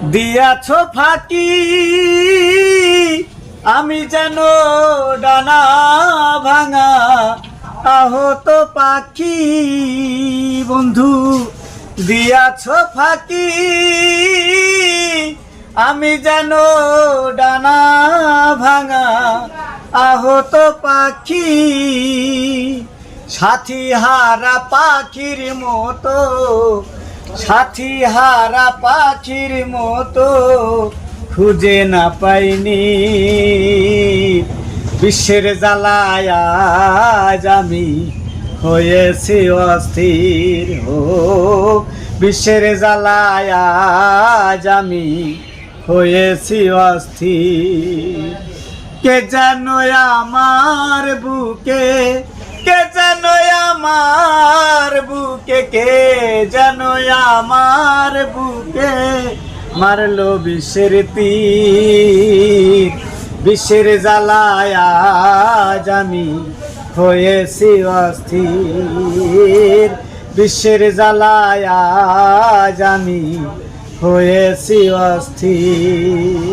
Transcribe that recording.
দিয়াছ ফাঁকি, আমি যেন ডানা ভাঙা আহত পাখি। বন্ধু, দিয়াছ ফাঁকি, আমি যেন ডানা ভাঙা আহত পাখি। সাথী হারা পাখির মতো সাথী হারা পাখির মতো খুঁজে না পাইনি। বিশ্বের জ্বালায় আমি হয়েছি অস্থির ও বিশ্বের জ্বালায় আমি হয়েছি অস্থির। কে যেন আমার বুকে, কে যেন আমার বুকে কে যেন আমার বুকে মারলো বিশ্বের তীর? বিশ্বের জ্বালায় আজ আমি হয়েছি অস্থির। বিশ্বের জ্বালায় আজ হয়েছি অস্থির।